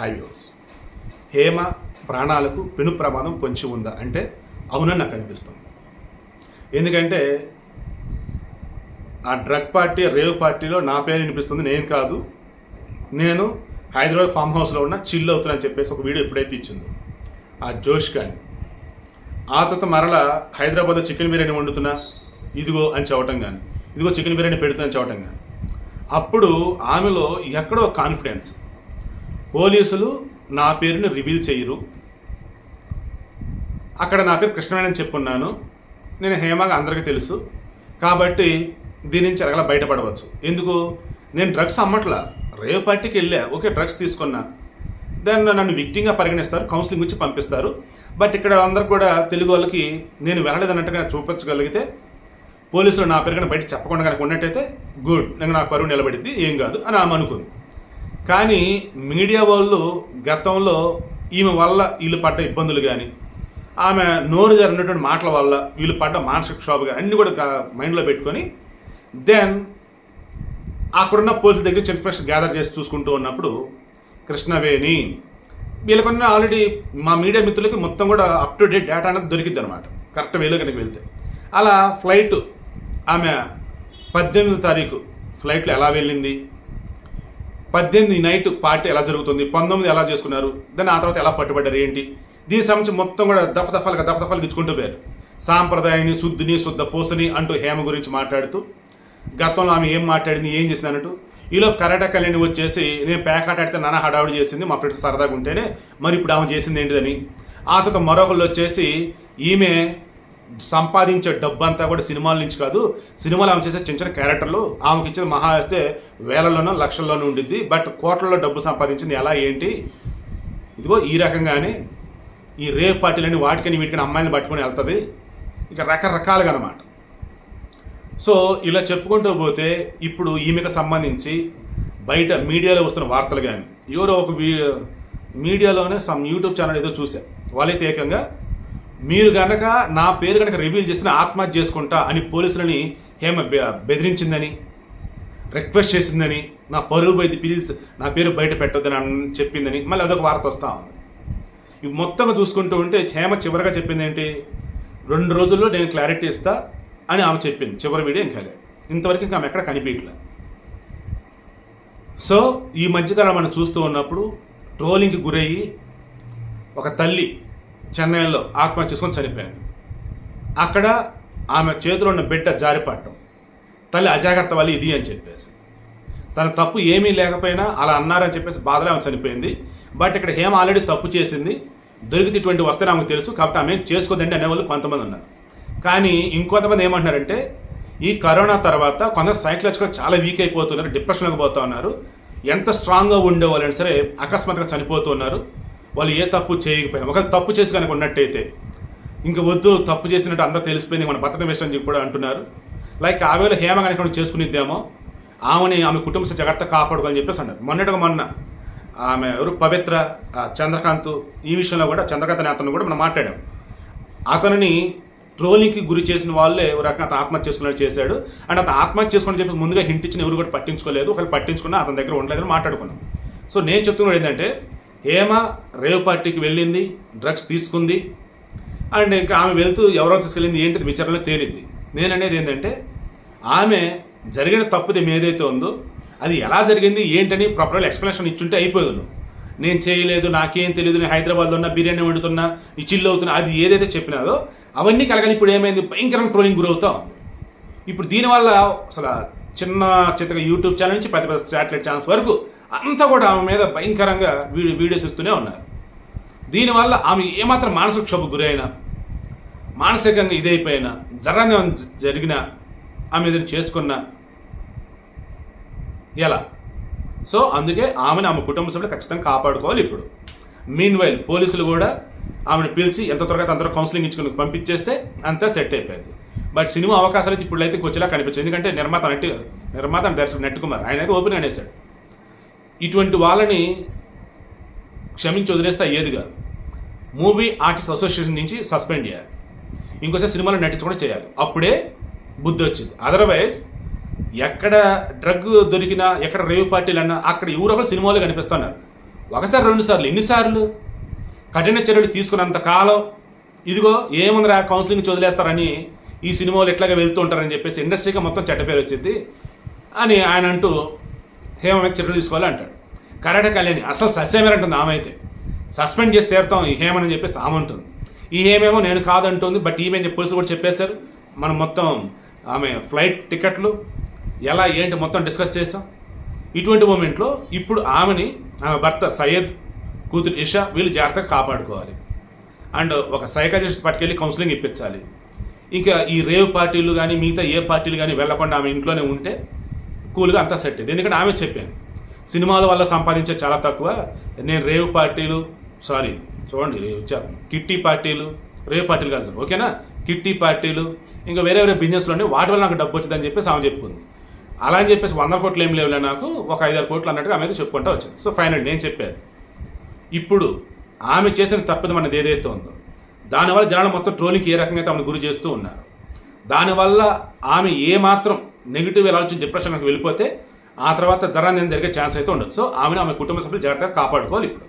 Highways Hema ప్రాణాలకు పెను ప్రమాదం పొంచి ఉందా అంటే అవునని నాకు అనిపిస్తుంది. ఎందుకంటే ఆ డ్రగ్ పార్టీ రేవ్ పార్టీలో నా పేరు వినిపిస్తుంది నేను కాదు. నేను హైదరాబాద్ ఫామ్ హౌస్లో ఉన్న చిల్ అవుతున్నా అని చెప్పేసి ఒక వీడియో ఎప్పుడైతే ఇచ్చిందో ఆ జోష్ కానీ ఆ తర్వాత మరలా హైదరాబాద్లో చికెన్ బిర్యానీ వండుతున్నా ఇదిగో అని చెప్పటం కానీ ఇదిగో చికెన్ బిర్యానీ పెడుతున్నా అని చెప్పటం కానీ అప్పుడు ఆమెలో ఎక్కడో కాన్ఫిడెన్స్ పోలీసులు నా పేరుని రివీల్ చేయరు. అక్కడ నా పేరు కృష్ణవేణి అని చెప్పున్నాను. నేను హేమగా అందరికీ తెలుసు. కాబట్టి దీని నుంచి ఎలాగలా బయటపడవచ్చు. ఎందుకు? నేను డ్రగ్స్ అమ్మట్లా. రేవ్ పార్టీకి వెళ్ళా. ఓకే డ్రగ్స్ తీసుకున్నా. దెన్ నన్ను విక్టింగ్గా పరిగణిస్తారు. కౌన్సిలింగ్ నుంచి పంపిస్తారు. బట్ ఇక్కడ అందరు కూడా తెలుగు వాళ్ళకి నేను వెళ్ళలేదన్నట్టుగా చూపించగలిగితే పోలీసులు నా పేరు కానీ బయట చెప్పకుండా కనుక ఉన్నట్టయితే గుడ్ నేను నాకు పరువు నిలబడిద్ది. ఏం కాదు అని ఆమె అనుకుంది. కానీ మీడియా వాళ్ళు గతంలో ఈమె వల్ల వీళ్ళు పడ్డ ఇబ్బందులు కానీ ఆమె నోరు జరిగినటువంటి మాటల వల్ల వీళ్ళు పడ్డ మానసిక క్షోభ కానీ అన్నీ కూడా మైండ్లో పెట్టుకొని దెన్ అక్కడున్న పోలీసుల దగ్గర నుంచి ఇన్ఫర్మేషన్ గ్యాదర్ చేసి చూసుకుంటూ ఉన్నప్పుడు కృష్ణవేణి వీళ్ళకున్న ఆల్రెడీ మా మీడియా మిత్రులకి మొత్తం కూడా అప్ టు డేట్ డేటా అనేది దొరికిద్ది అనమాట కరెక్ట్ వేలో కనుక వెళ్తే. అలా ఫ్లైట్ ఆమె పద్దెనిమిదో తారీఖు ఫ్లైట్లో ఎలా వెళ్ళింది? పద్దెనిమిది నైట్ పార్టీ ఎలా జరుగుతుంది పంతొమ్మిది ఎలా చేసుకున్నారు దాన్ని ఆ తర్వాత ఎలా పట్టుబడ్డారు ఏంటి? దీనికి సంబంధించి మొత్తం కూడా దఫ దఫాలుగా దఫ దఫలు ఇచ్చుకుంటూ పోయారు. సాంప్రదాయాన్ని శుద్ధిని శుద్ధ పూసని అంటూ హేమ గురించి మాట్లాడుతూ గతంలో ఆమె ఏం మాట్లాడింది ఏం చేసింది ఈలో కరాట కళ్యాణి వచ్చేసి నేను పేకాటాడితే నాన్న హడావుడి చేసింది మా ఫ్రెండ్స్ సరదాగా ఉంటేనే మరి ఇప్పుడు ఆమె చేసింది ఏంటిదని. ఆ తర్వాత మరొకళ్ళు వచ్చేసి ఈమె సంపాదించే డబ్బు అంతా కూడా సినిమాల నుంచి కాదు. సినిమాలు ఆమె చేసే చిన్న చిన్న క్యారెక్టర్లు ఆమెకి ఇచ్చిన మహా వేస్తే వేలల్లోనో లక్షల్లోనూ ఉండిద్ది. బట్ కోట్లలో డబ్బు సంపాదించింది ఎలా ఏంటి? ఇదిగో ఈ రకంగానే ఈ రేప్ పార్టీలని వాటికని వీటికని అమ్మాయిని పట్టుకొని వెళ్తుంది. ఇక రకరకాలుగా అనమాట సో ఇలా చెప్పుకుంటూ పోతే ఇప్పుడు ఈమెకు సంబంధించి బయట మీడియాలో వస్తున్న వార్తలు కానీ ఎవరో ఒక మీడియాలోనే సమ్ యూట్యూబ్ ఛానల్ ఏదో చూసా. వాళ్ళైతే ఏకంగా మీరు గనక నా పేరు కనుక రివీల్ చేస్తే ఆత్మహత్య చేసుకుంటా అని పోలీసులని హేమ బె- బెదిరించిందని రిక్వెస్ట్ చేసిందని నా పరువు బయట పిలిచి నా పేరు బయట పెట్టొద్దని చెప్పిందని మళ్ళీ అదొక వార్త వస్తూ ఉంది. ఇవి మొత్తంగా చూసుకుంటూ ఉంటే హేమ చివరిగా చెప్పింది ఏంటి? రెండు రోజుల్లో నేను క్లారిటీ ఇస్తా అని ఆమె చెప్పింది. చివరి వీడియో ఇంకా అదే ఇంతవరకు ఇంకా ఆమె ఎక్కడ కనిపించట్లే. సో ఈ మధ్యకాలం మనం చూస్తూ ఉన్నప్పుడు ట్రోలింగ్కి గురయ్యి ఒక తల్లి చెన్నైలో ఆత్మహత్య చేసుకొని చనిపోయింది. అక్కడ ఆమె చేతిలో ఉన్న బిడ్డ జారిపడటం. తల్లి అజాగ్రత్త వల్ల ఇది అని చెప్పేసి. తన తప్పు ఏమీ లేకపోయినా అలా అన్నారని చెప్పేసి బాధలో ఆమె చనిపోయింది. బట్ ఇక్కడ హేమ ఆల్రెడీ తప్పు చేసింది. దొరికితే ఇటువంటి వస్తే ఆమెకు తెలుసు కాబట్టి ఆమె చేసుకోదండి అనేవాళ్ళు కొంతమంది ఉన్నారు. కానీ ఇంకొంతమంది ఏమంటున్నారంటే ఈ కరోనా తర్వాత కొంత సైకలాజికల్ చాలా వీక్ అయిపోతున్నారు డిప్రెషన్లోకి పోతూ ఉన్నారు. ఎంత స్ట్రాంగ్గా ఉండేవాళ్ళని సరే అకస్మాత్తుగా చనిపోతున్నారు వాళ్ళు ఏ తప్పు చేయకపోయినా ఒకవేళ తప్పు చేసి కనుక ఉన్నట్టయితే ఇంక వద్దు తప్పు చేసినట్టు అందరూ తెలిసిపోయింది మన బతకం వేస్ట్ అని చెప్పి కూడా అంటున్నారు. లైక్ ఆ వేళ హేమ కనుక చేసుకునిద్దేమో చేసుకునిద్దామో ఆమెని ఆమె కుటుంబ జాగ్రత్త కాపాడుకోవాలని చెప్పేసి అన్నారు మొన్నటిగా మొన్న ఆమె ఎవరు? పవిత్ర చంద్రకాంత్ ఈ విషయంలో కూడా చంద్రకాంత్ అనే అతను కూడా మనం మాట్లాడాం. అతనిని ట్రోలింగ్కి గురి చేసిన వాళ్ళే ఒక రకంగా అతను ఆత్మహత్య చేసుకున్నట్టు చేశాడు. అండ్ అతను ఆత్మహత్య చేసుకుని చెప్పి ముందుగా హింట్ ఇచ్చిన ఎవరు కూడా పట్టించుకోలేదు. ఒకవేళ పట్టించుకున్నా అతని దగ్గర ఉండలేదని మాట్లాడుకున్నాం. సో నేను చెప్తున్నది ఏంటంటే హేమ రేవ్ పార్టీకి వెళ్ళింది డ్రగ్స్ తీసుకుంది. అండ్ ఇంకా ఆమె వెళ్తూ ఎవరో తీసుకెళ్ళింది ఏంటిది విచారణలో తేలింది. నేను అనేది ఏంటంటే ఆమె జరిగిన తప్పుది ఏదైతే ఉందో అది ఎలా జరిగింది ఏంటని ప్రాపర్గా ఎక్స్ప్లెనేషన్ ఇచ్చుంటే అయిపోదు నేను చేయలేదు నాకేం తెలియదు నేను హైదరాబాద్లో ఉన్న బిర్యానీ వండుతున్నా ఈ చిల్లు అవుతున్నా అది ఏదైతే చెప్పినారో అవన్నీ కలగని ఇప్పుడు ఏమైంది భయంకరంగా ట్రోలింగ్ గురవుతా ఉంది. ఇప్పుడు దీనివల్ల అసలు చిన్న చిత్ర యూట్యూబ్ ఛానల్ నుంచి పెద్ద పెద్ద శాటిలైట్ ఛానల్స్ వరకు అంతా కూడా ఆమె మీద భయంకరంగా వీడియో వీడియోస్ ఇస్తూనే ఉన్నారు. దీనివల్ల ఆమె ఏమాత్రం మానసిక క్షోభకు గురైనా మానసికంగా ఇదైపోయినా జరగని జరిగిన ఆమె ఏదైనా చేసుకున్న ఎలా? సో అందుకే ఆమెను ఆమె కుటుంబ సభ్యులు ఖచ్చితంగా కాపాడుకోవాలి ఇప్పుడు. మీన్ వైల్ పోలీసులు కూడా ఆమెను పిలిచి ఎంత త్వరగా అంత త్వరగా కౌన్సిలింగ్ ఇచ్చుకుని పంపించేస్తే అంతా సెట్ అయిపోయింది. బట్ సినిమా అవకాశాలు అయితే ఇప్పుడు అయితే కొచ్చేలా కనిపించింది ఎందుకంటే నిర్మాత నటి నిర్మాత దర్శకుడు నెట్టుకుమార్ ఆయన అయితే ఓపెన్ అనేసాడు ఇటువంటి వాళ్ళని క్షమించి వదిలేస్తే అయ్యేది కాదు మూవీ ఆర్టిస్ట్ అసోసియేషన్ నుంచి సస్పెండ్ చేయాలి. ఇంకోసారి సినిమాలో నటించకుండా చేయాలి. అప్పుడే బుద్ధి వచ్చింది. అదర్వైజ్ ఎక్కడ డ్రగ్ దొరికినా ఎక్కడ రేవ్ పార్టీలు అన్నా అక్కడ ఎవరొకరు సినిమాలు సినిమాలో కనిపిస్తున్నారు. ఒకసారి రెండు సార్లు ఎన్నిసార్లు కఠిన చర్యలు తీసుకున్నంత కాలం ఇదిగో ఏముందిరా కౌన్సిలింగ్ వదిలేస్తారని ఈ సినిమాలు ఎట్లాగా వెళ్తూ ఉంటారని చెప్పేసి ఇండస్ట్రీకి మొత్తం చెడ్డ పేరు వచ్చింది అని ఆయన అంటూ హేమ మీద చర్యలు తీసుకోవాలి అంటాడు. కరాటే కళ్యాణి అసలు సస్యమేర అంటుంది ఆమె అయితే. సస్పెండ్ చేసి తీరుతాం ఈ హేమని చెప్పేసి ఆమె అంటుంది. ఈ హేమేమో నేను కాదంటుంది బట్ ఈమె పోలీసులు కూడా చెప్పేశారు. మనం మొత్తం ఆమె ఫ్లైట్ టికెట్లు ఎలా ఏంటి మొత్తం డిస్కస్ చేసాం ఇటువంటి మూమెంట్లో ఇప్పుడు ఆమెని ఆమె భర్త సయ్యద్ కూతురు ఇషా వీళ్ళు జాగ్రత్తగా కాపాడుకోవాలి. అండ్ ఒక సైకాలజిస్ట్ పట్టుకెళ్ళి కౌన్సిలింగ్ ఇప్పించాలి. ఇంకా ఈ రేవ్ పార్టీలు కానీ మిగతా ఏ పార్టీలు కానీ వెళ్ళకుండా ఆమె ఇంట్లోనే ఉంటే కూల్గా అంతా సెట్ అయింది. ఎందుకంటే ఆమె చెప్పాను సినిమాల వల్ల సంపాదించే చాలా తక్కువ. నేను రేవ్ పార్టీలు సారీ చూడండి రేవ్ కిట్టి పార్టీలు రేవ్ పార్టీలు కాదు ఓకేనా? కిట్టి పార్టీలు ఇంకా వేరే వేరే బిజినెస్లో ఉండే వాటి వల్ల నాకు డబ్బు వచ్చిందని చెప్పేసి ఆమె చెప్పుకుంది. అలా అని చెప్పేసి వంద కోట్లు ఏం లేవులే నాకు ఒక ఐదారు కోట్లు అన్నట్టుగా ఆమె అయితే వచ్చింది. సో ఫైనల్ నేను చెప్పాను ఇప్పుడు ఆమె చేసిన తప్పిదం అనేది ఏదైతే ఉందో దానివల్ల జనాలు మొత్తం ట్రోలింగ్కి ఏ రకంగా అయితే ఆమెను గురి చేస్తూ ఉన్నారు దానివల్ల ఆమె ఏ మాత్రం నెగిటివ్ ఆలోచన డిప్రెషన్కి వెళ్ళిపోతే ఆ తర్వాత జరాన్ని జరిగే ఛాన్స్ అయితే ఉండదు. సో ఆమెను ఆమె కుటుంబ సభ్యులు జాగ్రత్తగా కాపాడుకోవాలి ఇప్పుడు.